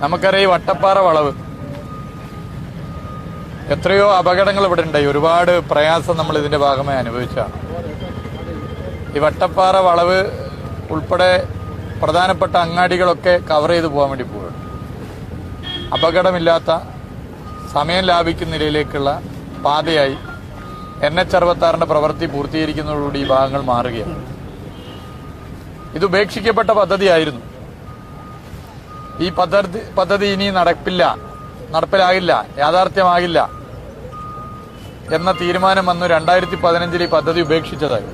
നമുക്കറിയാം ഈ വട്ടപ്പാറ വളവ്. എത്രയോ അപകടങ്ങൾ ഇവിടെ ഉണ്ടായി. ഒരുപാട് പ്രയാസം നമ്മൾ ഇതിന്റെ ഭാഗമായി അനുഭവിച്ചാണ്. ഈ വട്ടപ്പാറ വളവ് ഉൾപ്പെടെ പ്രധാനപ്പെട്ട അങ്ങാടികളൊക്കെ കവർ ചെയ്ത് പോകാൻ വേണ്ടി പോവുകയാണ്. അപകടമില്ലാത്ത സമയം ലാഭിക്കുന്ന നിലയിലേക്കുള്ള പാതയായി എൻ എച്ച് അറുപത്താറിന്റെ പ്രവൃത്തി പൂർത്തീകരിക്കുന്നതോടുകൂടി ഈ ഭാഗങ്ങൾ മാറുകയാണ്. ഇത് ഉപേക്ഷിക്കപ്പെട്ട പദ്ധതിയായിരുന്നു. ഈ പദ്ധതി പദ്ധതി ഇനി നടപ്പില്ല നടപ്പിലാകില്ല യാഥാർത്ഥ്യമാകില്ല എന്ന തീരുമാനം വന്നു രണ്ടായിരത്തി പതിനഞ്ചിൽ ഈ പദ്ധതി ഉപേക്ഷിച്ചതായി.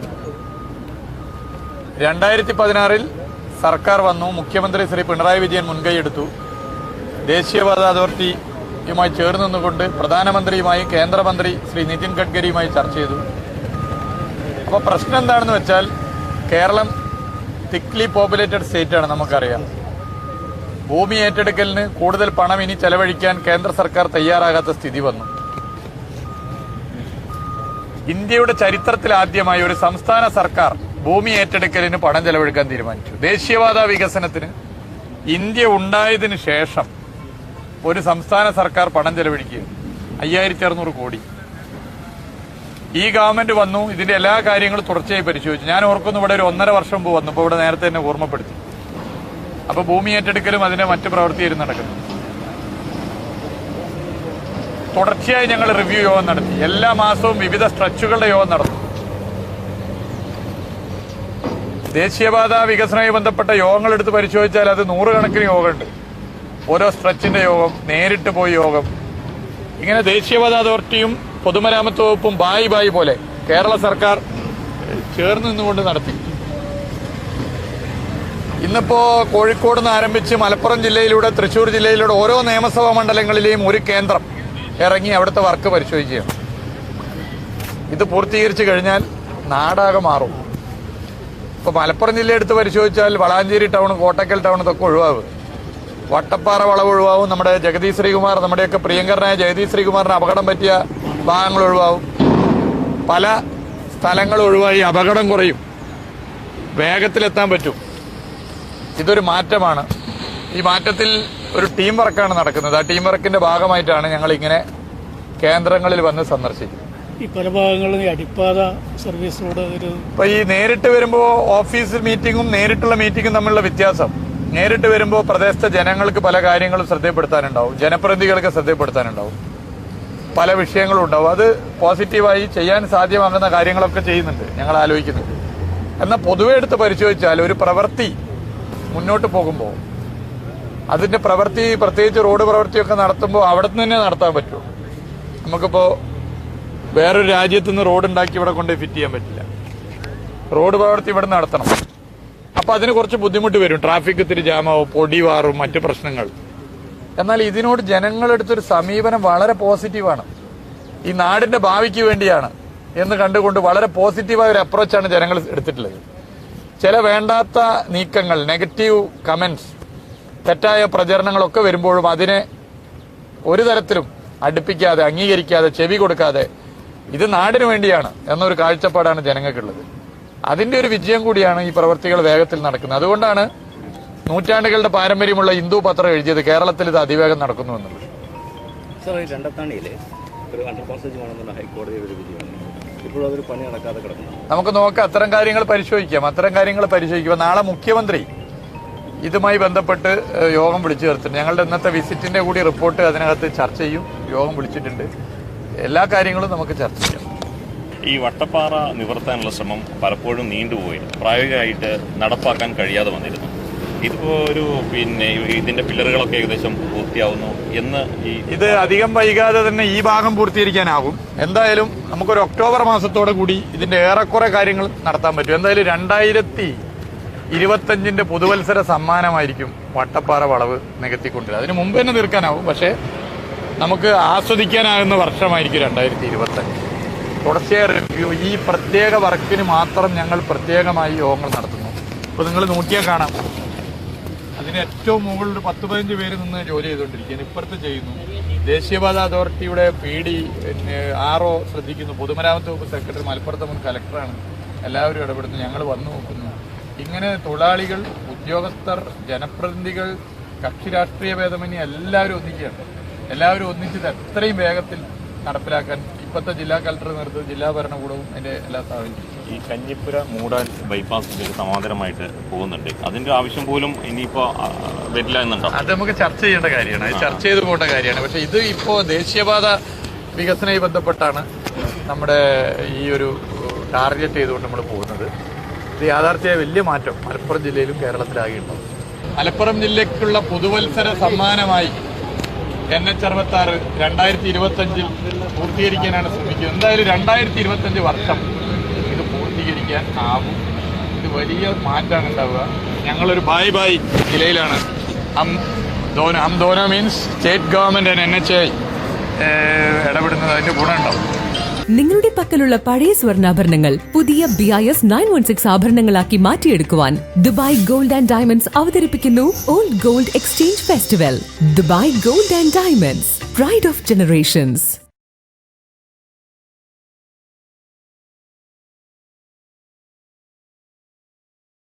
രണ്ടായിരത്തി പതിനാറിൽ സർക്കാർ വന്നു മുഖ്യമന്ത്രി ശ്രീ പിണറായി വിജയൻ മുൻകൈയെടുത്തു. ദേശീയപാത അതോറിറ്റിയുമായി ചേർന്ന് നിന്നുകൊണ്ട് പ്രധാനമന്ത്രിയുമായി കേന്ദ്രമന്ത്രി ശ്രീ നിതിൻ ഗഡ്കരിയുമായി ചർച്ച ചെയ്തു. അപ്പോൾ പ്രശ്നം എന്താണെന്ന് വെച്ചാൽ കേരളം തിക്ലി പോപ്പുലേറ്റഡ് സ്റ്റേറ്റാണ് നമുക്കറിയാം. ഭൂമി ഏറ്റെടുക്കലിന് കൂടുതൽ പണം ഇനി ചെലവഴിക്കാൻ കേന്ദ്ര സർക്കാർ തയ്യാറാകാത്ത സ്ഥിതി വന്നു. ഇന്ത്യയുടെ ചരിത്രത്തിൽ ആദ്യമായി ഒരു സംസ്ഥാന സർക്കാർ ഭൂമി ഏറ്റെടുക്കലിന് പണം ചെലവഴിക്കാൻ തീരുമാനിച്ചു. ദേശീയവാദ വികസനത്തിന് ഇന്ത്യ ഉണ്ടായതിനു ശേഷം ഒരു സംസ്ഥാന സർക്കാർ പണം ചെലവഴിക്കുക. അയ്യായിരത്തി അറുന്നൂറ് കോടി. ഈ ഗവൺമെന്റ് വന്നു ഇതിന്റെ എല്ലാ കാര്യങ്ങളും തുടർച്ചയായി പരിശോധിച്ചു. ഞാൻ ഓർക്കുന്നു ഇവിടെ ഒരു ഒന്നര വർഷം മുമ്പ് വന്നപ്പോൾ ഇവിടെ നേരത്തെ തന്നെ ഓർമ്മപ്പെടുത്തി. അപ്പൊ ഭൂമി ഏറ്റെടുക്കലും അതിന്റെ മറ്റു പ്രവൃത്തിയായിരുന്നു നടക്കുന്നു തുടർച്ചയായി ഞങ്ങൾ റിവ്യൂ യോഗം നടത്തി. എല്ലാ മാസവും വിവിധ സ്ട്രെച്ചുകളുടെ യോഗം നടത്തും ദേശീയപാത വികസനവുമായി ബന്ധപ്പെട്ട യോഗങ്ങൾ എടുത്ത് പരിശോധിച്ചാൽ അത് നൂറുകണക്കിന് യോഗമുണ്ട് ഓരോ സ്ട്രെച്ചിന്റെ യോഗം നേരിട്ട് പോയി യോഗം. ഇങ്ങനെ ദേശീയപാത അതോറിറ്റിയും പൊതുമരാമത്ത് വകുപ്പും ബായി ബായി പോലെ കേരള സർക്കാർ ചേർന്ന് നിന്നുകൊണ്ട് നടത്തി. ഇന്നിപ്പോ കോഴിക്കോട് നിന്ന് ആരംഭിച്ച് മലപ്പുറം ജില്ലയിലൂടെ തൃശ്ശൂർ ജില്ലയിലൂടെ ഓരോ നിയമസഭാ മണ്ഡലങ്ങളിലെയും ഒരു കേന്ദ്രം ഇറങ്ങി അവിടുത്തെ വർക്ക് പരിശോധിക്കുകയാണ്. ഇത് പൂർത്തീകരിച്ചു കഴിഞ്ഞാൽ നാടാകെ മാറും. ഇപ്പൊ മലപ്പുറം ജില്ല എടുത്ത് പരിശോധിച്ചാൽ വളാഞ്ചേരി ടൗൺ കോട്ടക്കൽ ടൗൺ ഇതൊക്കെ ഒഴിവാകും. വട്ടപ്പാറ വളവ് ഒഴിവാകും. നമ്മുടെ ജഗദീഷ് ശ്രീകുമാർ നമ്മുടെയൊക്കെ പ്രിയങ്കരനായ ജഗദീഷ് ശ്രീകുമാറിന് അപകടം പറ്റിയ ഭാഗങ്ങൾ ഒഴിവാകും. പല സ്ഥലങ്ങൾ ഒഴിവായി അപകടം കുറയും. വേഗത്തിലെത്താൻ പറ്റും. ഇതൊരു മാറ്റമാണ്. ഈ മാറ്റത്തിൽ ഒരു ടീം വർക്കാണ് നടക്കുന്നത്. ആ ടീം വർക്കിന്റെ ഭാഗമായിട്ടാണ് ഞങ്ങൾ ഇങ്ങനെ കേന്ദ്രങ്ങളിൽ വന്ന് സന്ദർശിക്കുന്നത്. ഈ പല ഭാഗങ്ങളിലും ഈ അടിപ്പാത സർവീസ് റോഡ് ഒരു ഇപ്പൊ ഈ നേരിട്ട് വരുമ്പോ ഓഫീസ് മീറ്റിംഗും നേരിട്ടുള്ള മീറ്റിംഗും തമ്മിലുള്ള വ്യത്യാസം. നേരിട്ട് വരുമ്പോ പ്രദേശത്തെ ജനങ്ങൾക്ക് പല കാര്യങ്ങളും ശ്രദ്ധപ്പെടുത്താനുണ്ടാവും ജനപ്രതിനിധികൾക്ക് ശ്രദ്ധപ്പെടുത്താനുണ്ടാവും പല വിഷയങ്ങളും ഉണ്ടാവും. അത് പോസിറ്റീവായി ചെയ്യാൻ സാധ്യമാകുന്ന കാര്യങ്ങളൊക്കെ ചെയ്യുന്നുണ്ട്. ഞങ്ങൾ ആലോചിക്കുന്നുണ്ട്. എന്നാൽ പൊതുവെ എടുത്ത് പരിശോധിച്ചാൽ ഒരു പ്രവൃത്തി മുന്നോട്ട് പോകുമ്പോൾ അതിന്റെ പ്രവൃത്തി പ്രത്യേകിച്ച് റോഡ് പ്രവൃത്തിയൊക്കെ നടത്തുമ്പോൾ അവിടെ നിന്ന് തന്നെ നടത്താൻ പറ്റുള്ളൂ നമുക്കിപ്പോൾ വേറൊരു രാജ്യത്ത് നിന്ന് റോഡ് ഉണ്ടാക്കി ഇവിടെ കൊണ്ട് ഫിറ്റ് ചെയ്യാൻ പറ്റില്ല. റോഡ് പ്രവൃത്തി ഇവിടെ നടത്തണം. അപ്പൊ അതിന് കുറച്ച് ബുദ്ധിമുട്ട് വരും. ട്രാഫിക് ഇത്തിരി ജാമാവും പൊടി വാറും മറ്റു പ്രശ്നങ്ങൾ. എന്നാൽ ഇതിനോട് ജനങ്ങളെടുത്തൊരു സമീപനം വളരെ പോസിറ്റീവാണ്. ഈ നാടിന്റെ ഭാവിക്ക് വേണ്ടിയാണ് എന്ന് കണ്ടുകൊണ്ട് വളരെ പോസിറ്റീവായ ഒരു അപ്രോച്ചാണ് ജനങ്ങൾ എടുത്തിട്ടുള്ളത്. ചില വേണ്ടാത്ത നീക്കങ്ങൾ നെഗറ്റീവ് കമൻസ് തെറ്റായ പ്രചരണങ്ങളൊക്കെ വരുമ്പോഴും അതിനെ ഒരു തരത്തിലും അടുപ്പിക്കാതെ അംഗീകരിക്കാതെ ചെവി കൊടുക്കാതെ ഇത് നാടിന് വേണ്ടിയാണ് എന്നൊരു കാഴ്ചപ്പാടാണ് ജനങ്ങൾക്കുള്ളത്. അതിന്റെ ഒരു വിജയം കൂടിയാണ് ഈ പ്രവർത്തികൾ വേഗത്തിൽ നടക്കുന്നത്. അതുകൊണ്ടാണ് നൂറ്റാണ്ടുകളുടെ പാരമ്പര്യമുള്ള ഹിന്ദു പത്രം എഴുതിയത് കേരളത്തിൽ ഇത് അതിവേഗം നടക്കുന്നു എന്നുള്ളത്. ഒരു ഹൈക്കോടതിയുടെ ഒരു വിധി വന്നു ഇപ്പോഴും അതൊരു പണി നടക്കാതെ കിടക്കുന്നു. നമുക്ക് നോക്കാം അത്തരം കാര്യങ്ങൾ പരിശോധിക്കാം അത്തരം കാര്യങ്ങൾ പരിശോധിക്കുക നാളെ മുഖ്യമന്ത്രി ഇതുമായി ബന്ധപ്പെട്ട് യോഗം വിളിച്ചു ചേർത്തിട്ടുണ്ട്. ഞങ്ങളുടെ ഇന്നത്തെ വിസിറ്റിന്റെ കൂടി റിപ്പോർട്ട് അതിനകത്ത് ചർച്ച ചെയ്യും. യോഗം വിളിച്ചിട്ടുണ്ട്. എല്ലാ കാര്യങ്ങളും നമുക്ക് ചർച്ച ചെയ്യാം. ഈ വട്ടപ്പാറ നിവർത്താനുള്ള ശ്രമം പലപ്പോഴും നീണ്ടുപോയി പ്രായോഗികമായിട്ട് നടപ്പാക്കാൻ കഴിയാതെ വന്നിരുന്നു. ഇതിപ്പോ ഒരു പിന്നെ ഇതിന്റെ പില്ലറുകളൊക്കെ ഏകദേശം പൂർത്തിയാവുന്നു എന്ന് ഇത് അധികം വൈകാതെ തന്നെ ഈ ഭാഗം പൂർത്തീകരിക്കാനാകും. എന്തായാലും നമുക്കൊരു ഒക്ടോബർ മാസത്തോടെ കൂടി ഇതിന്റെ ഏറെക്കുറെ കാര്യങ്ങൾ നടത്താൻ പറ്റും. എന്തായാലും രണ്ടായിരത്തി ഇരുപത്തഞ്ചിന്റെ പുതുവത്സര സമ്മാനമായിരിക്കും വട്ടപ്പാറ വളവ് നികത്തിക്കൊണ്ടിരുന്നത്. അതിന് മുമ്പ് തന്നെ തീർക്കാനാവും പക്ഷേ നമുക്ക് ആസ്വദിക്കാനാകുന്ന വർഷമായിരിക്കും രണ്ടായിരത്തി ഇരുപത്തഞ്ച്. തുടർച്ചയായ റിവ്യൂ ഈ പ്രത്യേക വർക്കിന് മാത്രം ഞങ്ങൾ പ്രത്യേകമായി യോഗങ്ങൾ നടത്തുന്നു. അപ്പോൾ നിങ്ങൾ നോക്കിയാൽ കാണാം. അതിന് ഏറ്റവും മുകളിൽ ഒരു പത്ത് പതിനഞ്ച് പേര് നിന്ന് ജോലി ചെയ്തുകൊണ്ടിരിക്കുകയാണ്. ഇപ്പുറത്ത് ചെയ്യുന്നു. ദേശീയപാത അതോറിറ്റിയുടെ പി ഡി ആർ ഒ ശ്രദ്ധിക്കുന്നു. പൊതുമരാമത്ത് വകുപ്പ് സെക്രട്ടറി മലപ്പുറത്തെ മുൻ കലക്ടറാണ്. എല്ലാവരും ഇടപെടുന്നു. ഞങ്ങൾ വന്നു നോക്കുന്നു. ഇങ്ങനെ തൊഴിലാളികൾ ഉദ്യോഗസ്ഥർ ജനപ്രതിനിധികൾ കക്ഷി രാഷ്ട്രീയ ഭേദമന്യേ എല്ലാവരും ഒന്നിക്കുകയാണ്. എല്ലാവരും ഒന്നിച്ചത് എത്രയും വേഗത്തിൽ നടപ്പിലാക്കാൻ ഇപ്പോഴത്തെ ജില്ലാ കളക്ടർ നേതൃത്വം ജില്ലാ ഭരണകൂടവും അതിന്റെ എല്ലാ സാഹചര്യം ഈ കഞ്ഞിപ്പുര മൂടാൻ ബൈപ്പാസ് ഇതിന് സമാന്തരമായിട്ട് പോകുന്നുണ്ട്. അതിന്റെ ആവശ്യം പോലും ഇനിയിപ്പോ വരില്ല എന്നുണ്ടോ? അത് നമുക്ക് ചർച്ച ചെയ്യേണ്ട കാര്യമാണ്. അത് ചർച്ച ചെയ്ത് പോകേണ്ട കാര്യമാണ്. പക്ഷെ ഇത് ഇപ്പോ ദേശീയപാത വികസനവുമായി ബന്ധപ്പെട്ടാണ് നമ്മുടെ ഈ ഒരു ടാർഗറ്റ് ചെയ്തുകൊണ്ട് നമ്മൾ പോകുന്നത്. ഇത് യാഥാർത്ഥ്യമായ വലിയ മാറ്റം മലപ്പുറം ജില്ലയിലും കേരളത്തിലാകെ ഉണ്ടാവും മലപ്പുറം ജില്ലയ്ക്കുള്ള പുതുവത്സര സമ്മാനമായി എൻ എച്ച് അറുപത്തി ആറ് രണ്ടായിരത്തി ഇരുപത്തി അഞ്ചിൽ പൂർത്തീകരിക്കാനാണ് ശ്രമിക്കുന്നത്. എന്തായാലും രണ്ടായിരത്തി ഇരുപത്തി അഞ്ച് വർഷം പൂർത്തീകരിക്കാൻ ആവും. ഇത് വലിയ മാറ്റമാണ് ഉണ്ടാവുക. ഞങ്ങളൊരു ബായ് ബായ് ജില്ലയിലാണ് ഹം ധോന ഹം ധോന means state government N H I ഇടപെടുന്നത് അതിന്റെ ഗുണമുണ്ടാവും നിങ്ങളുടെ പക്കലുള്ള പഴയ സ്വർണാഭരണങ്ങൾ പുതിയ B I S nine one six ആഭരണങ്ങളാക്കി മാറ്റിയെടുക്കുവാൻ ദുബായ് ഗോൾഡ് ആൻഡ് ഡയമണ്ട്സ് അവതരിപ്പിക്കുന്നു old gold exchange festival Dubai gold and diamonds pride of generations